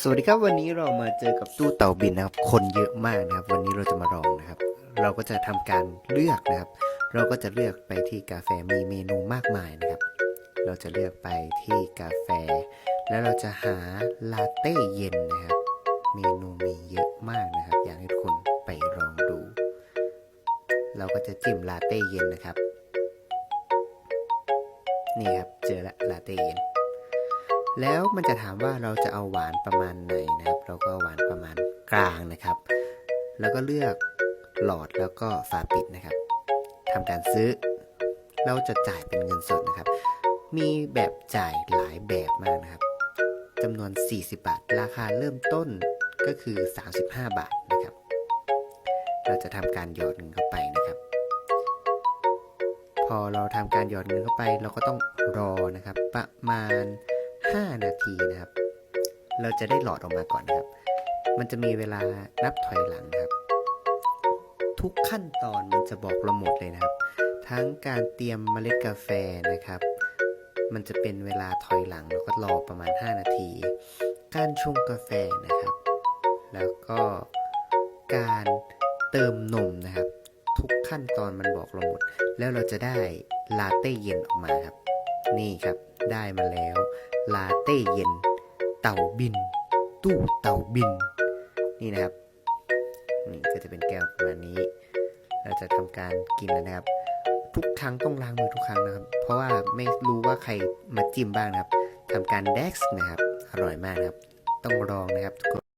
สวัสดีครับวันนี้เรามาเจอกับตู้เต่าบินนะครับ คนเยอะมากนะครับ วันนี้เราจะมาลองนะครับ เราก็จะทำการเลือกนะครับ เราก็จะเลือกไปที่กาแฟมีเมนูมากมายนะครับ เราจะเลือกไปที่กาแฟ แล้วเราจะหาลาเต้เย็นนะครับ เมนูมีเยอะมากนะครับ อยากให้ทุกคนไปลองดู เราก็จะจิ้มลาเต้เย็นนะครับ นี่ครับเจอละลาเต้เย็น แล้วมันจะถามว่าเราจะเอาหวานประมาณไหนนะครับ เราก็หวานประมาณกลางนะครับ แล้วก็เลือกหลอดแล้วก็ฝาปิดนะครับทำการซื้อ เราจะจ่ายเป็นเงินสดนะครับ มีแบบจ่ายหลายแบบมากนะครับจำนวน 40 บาท ราคาเริ่มต้นก็คือ 35 บาทนะครับ เราจะทำการหยอดเงินเข้าไปนะครับ พอเราทำการหยอดเงินเข้าไป เราก็ต้องรอนะครับประมาณ 5 นาทีนะครับ เราจะได้หลอดออกมาก่อนนะครับ มันจะมีเวลานับถอยหลังครับ ทุกขั้นตอนมันจะบอกเราหมดเลยนะครับ ทั้งการเตรียมเมล็ดกาแฟนะครับ มันจะเป็นเวลาถอยหลังแล้วก็รอประมาณ 5 นาที การชงกาแฟนะครับ แล้วก็การเติมนมนะครับ ทุกขั้นตอนมันบอกเราหมด แล้วเราจะได้ลาเต้เย็นออกมาครับ นี่ครับได้มาแล้ว ลาเต้เย็น เต่าบิน ตู้เต่าบิน นี่นะครับนี่ก็จะเป็นแก้วประมาณนี้ เราจะทำการกินแล้วนะครับ ทุกครั้งต้องล้างมือทุกครั้งนะครับ เพราะว่าไม่รู้ว่าใครมาจิ้มบ้างนะครับทำการแดกซ์นะครับ อร่อยมากนะครับ ต้องลองนะครับทุกคน